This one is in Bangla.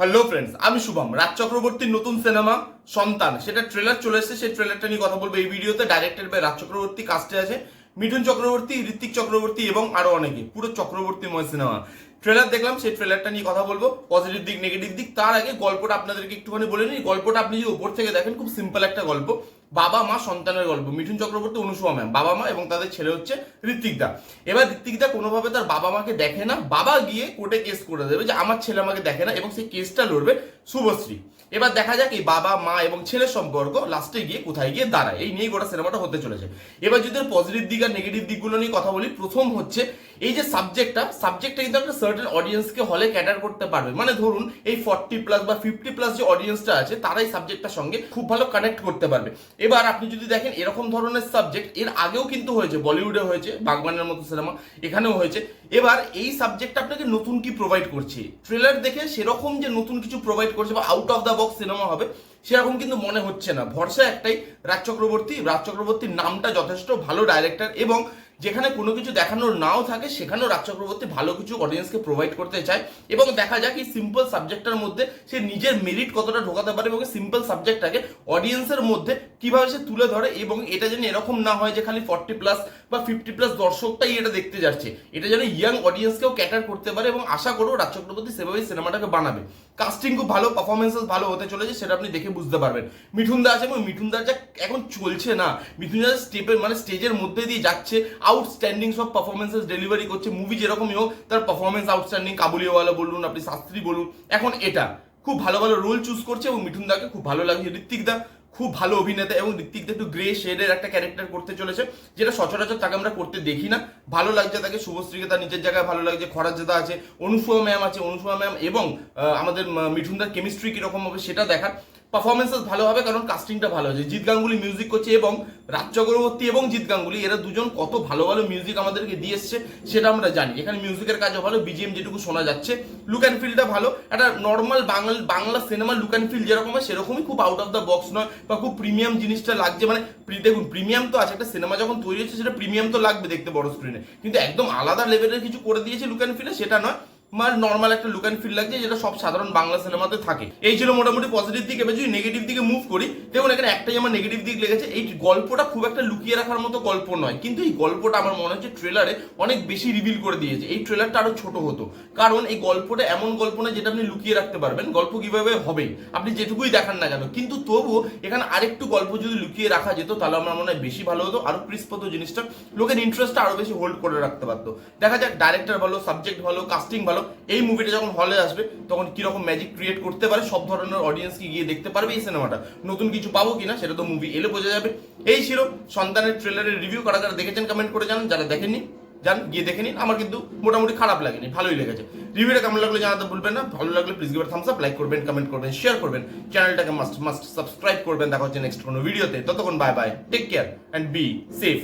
হ্যালো ফ্রেন্ডস আমি শুভম। রাজ চক্রবর্তীর নতুন সিনেমা সন্তান। সেটা ট্রেলার চলে এসেছে। সেই ট্রেলারটা নিয়ে কথা বলব এই ভিডিওতে ডাইরেক্টেড বাই রাজ চক্রবর্তী কাস্টে আছে মিঠুন চক্রবর্তী, ঋত্বিক চক্রবর্তী এবং আরও অনেকে। পুরো চক্রবর্তীময় সিনেমা ট্রেলার দেখলাম, সেই ট্রেলারটা নিয়ে কথা বলব। পজিটিভ দিক নেগেটিভ দিক, তার আগে গল্পটা আপনাদেরকে একটুখানি বলে নিই। গল্পটা আপনি যদি উপর থেকে দেখেন, খুব সিম্পল একটা গল্প। বাবা মা সন্তানের গল্প। মিঠুন চক্রবর্তী, অনুসুয়া ম্যাম। বাবা মা এবং তাদের ছেলে হচ্ছে ঋত্বিক দা। এবার ঋত্বিক দা কোনোভাবে তার বাবা মাকে দেখে না, বাবা গিয়ে কোর্টে কেস করে দেবে যে আমার ছেলে আমাকে দেখে না এবং সেই কেসটা লড়বে। শুভশ্রী। এবার দেখা যাক এই বাবা, মা এবং ছেলের সম্পর্ক লাস্টে গিয়ে কোথায় গিয়ে দাঁড়ায়। এই নিয়ে গোটা সিনেমাটা হতে চলেছে। এবার যদি পজিটিভ দিক আর নেগেটিভ দিকগুলো নিয়ে কথা বলি, প্রথম হচ্ছে এই যে সাবজেক্টটা সাবজেক্টটা কিন্তু একটা সার্টেন অডিয়েন্সকে হলে ক্যাটার করতে পারবে। মানে ধরুন, এই ফর্টি প্লাস বা ফিফটি প্লাস যে অডিয়েন্সটা আছে তারাই সাবজেক্টটার সঙ্গে খুব ভালো কানেক্ট করতে পারবে। এবার আপনি যদি দেখেন, এরকম ধরনের সাবজেক্ট এর আগেও কিন্তু হয়েছে। বলিউডে হয়েছে বাগবানের মতো সিনেমা এখানেও হয়েছে। এবার এই সাবজেক্টটা আপনাকে নতুন কি প্রোভাইড করছে? ট্রেলার দেখে সেরকম যে নতুন কিছু প্রোভাইড করছে বা out of the box cinema হবে, সেরকম কিন্তু মনে হচ্ছে না। ভরসা একটাই, রাজ চক্রবর্তী, রাজ চক্রবর্তীর নামটা যথেষ্ট ভালো ডাইরেক্টর এবং যেখানে কোনো কিছু দেখানোর নাও থাকে, সেখানেও রাজ চক্রবর্তী ভালো কিছু অডিয়েন্সকে প্রোভাইড করতে চায় এবং দেখা যাক এই সিম্পল সাবজেক্টটার মধ্যে সে নিজের মেরিট কতটা ঢোকাতে পারে এবং সিম্পল সাবজেক্টটাকে অডিয়েন্সের মধ্যে কীভাবে সে তুলে ধরে এবং এটা যেন এরকম না হয় যে খালি ফর্টি প্লাস বা ফিফটি প্লাস দর্শকটাই এটা দেখতে যাচ্ছে। এটা যেন ইয়াং অডিয়েন্সকেও ক্যাটার করতে পারে এবং আশা করব রাজ চক্রবর্তী সেভাবেই সিনেমাটাকে বানাবে। কাস্টিং খুব ভালো পারফরমেন্সেস ভালো হতে চলেছে, সেটা আপনি দেখে বুঝতে পারবেন। মিঠুন দা আছে, এবং মিঠুন দা যা এখন চলছে না মিঠুন দা স্টেপের মানে স্টেজের মধ্যে দিয়ে যাচ্ছে আউটস্ট্যান্ডিং সব পারফরমেন্সেস ডেলিভারি করছে মুভি যেরকমই হোক, তার পারফরমেন্স আউটস্ট্যান্ডিং কাবুলিওয়ালা বলুন, আপনি শাস্ত্রী বলুন, এখন এটা। খুব ভালো ভালো রোল চুজ করছে, এবং মিঠুন দাকে খুব ভালো লাগছে, ঋত্বিক দা খুব ভালো অভিনেতা এবং ঋত্বিক দা একটু গ্রে শেডের একটা ক্যারেক্টার করতে চলেছে, যেটা সচরাচর তাকে আমরা করতে দেখি না। ভালো লাগছে তাকে, শুভশ্রীকে তার নিজের জায়গায় ভালো লাগছে খরাজেদা আছে অনুসুয়া ম্যাম আছে অনুসুয়া ম্যাম এবং আমাদের মিঠুনদার কেমিস্ট্রি কীরকম হবে সেটা দেখার। পারফরমেন্সেস ভালো হবে কারণ কাস্টিংটা ভালো হয়েছে। জিৎ গাঙ্গুলি মিউজিক করছে এবং রাজ চক্রবর্তী এবং জিৎ গাঙ্গুলি, এরা দুজন কত ভালো ভালো মিউজিক আমাদেরকে দিয়ে এসছে সেটা আমরা জানি। এখানে মিউজিকের কাজও ভালো বিজিএম যেটুকু শোনা যাচ্ছে। লুক অ্যান্ড ফিলটা ভালো। একটা normal Bangla Bangla cinema look and feel যেরকম হয় সেরকমই খুব আউট অফ দ্য বক্স নয় বা খুব প্রিমিয়াম জিনিসটা লাগছে। মানে দেখুন প্রিমিয়াম তো আছে। একটা সিনেমা যখন তৈরি হচ্ছে, সেটা প্রিমিয়াম তো লাগবে দেখতে বড় স্ক্রিনে কিন্তু একদম আলাদা লেভেলের কিছু করে দিয়েছে লুক অ্যান্ড ফিলে সেটা নয়। আমার নর্মাল একটা লুক অ্যান্ড ফিল লাগছে যেটা সব সাধারণ বাংলা সিনেমাতে থাকে। এই ছিল মোটামুটি পজিটিভ দিক, এবার যদি নেগেটিভ দিকে মুভ করি, দেখুন এখানে একটাই আমার নেগেটিভ দিক লেগেছে, এই গল্পটা খুব একটা লুকিয়ে রাখার মতো গল্প নয়, কিন্তু এই গল্পটা আমার মনে হচ্ছে ট্রেলারে অনেক বেশি রিভিল করে দিয়েছে। এই ট্রেলারটা আরও ছোট হতো, কারণ এই গল্পটা এমন গল্প নয় যেটা আপনি লুকিয়ে রাখতে পারবেন, গল্প কীভাবে হবে, আপনি যেটুকুই দেখান না কেন, কিন্তু তবুও এখানে আরেকটু গল্প যদি লুকিয়ে রাখা যেত, তাহলে আমার মনে হয় বেশি ভালো হতো, আরও ক্রিস্প হতো জিনিসটা, লোকের ইন্টারেস্টটা আরও বেশি হোল্ড করে রাখতে পারতো। দেখা যাক ডাইরেক্টর ভালো সাবজেক্ট ভালো কাস্টিং ভালো এই মুভিটা যখন হলে আসবে, তখন কীরকম ম্যাজিক ক্রিয়েট করতে পারে, সব ধরনের অডিয়েন্স কি গিয়ে দেখতে পারবে এই সিনেমাটা নতুন কিছু পাবো কিনা, সেটা তো মুভি এলে বোঝা যাবে। এই ছিল সন্তানের ট্রেলারের রিভিউ কারা কারা দেখেছেন কমেন্ট করে জানান, যারা দেখেননি, যান, গিয়ে দেখে নিন। আমার কিন্তু মোটামুটি খারাপ লাগেনি, ভালোই লেগেছে। রিভিউটা কেমন লাগল জানাতে ভুলবেন না। ভালো লাগলে please give a thumbs up like করবেন কমেন্ট করবেন শেয়ার করবেন। চ্যানেলটাকে মাস্ট মাস্ট সাবস্ক্রাইব করবেন। দেখা হচ্ছে নেক্সট কোনো ভিডিওতে ততক্ষণ bye bye take care and be safe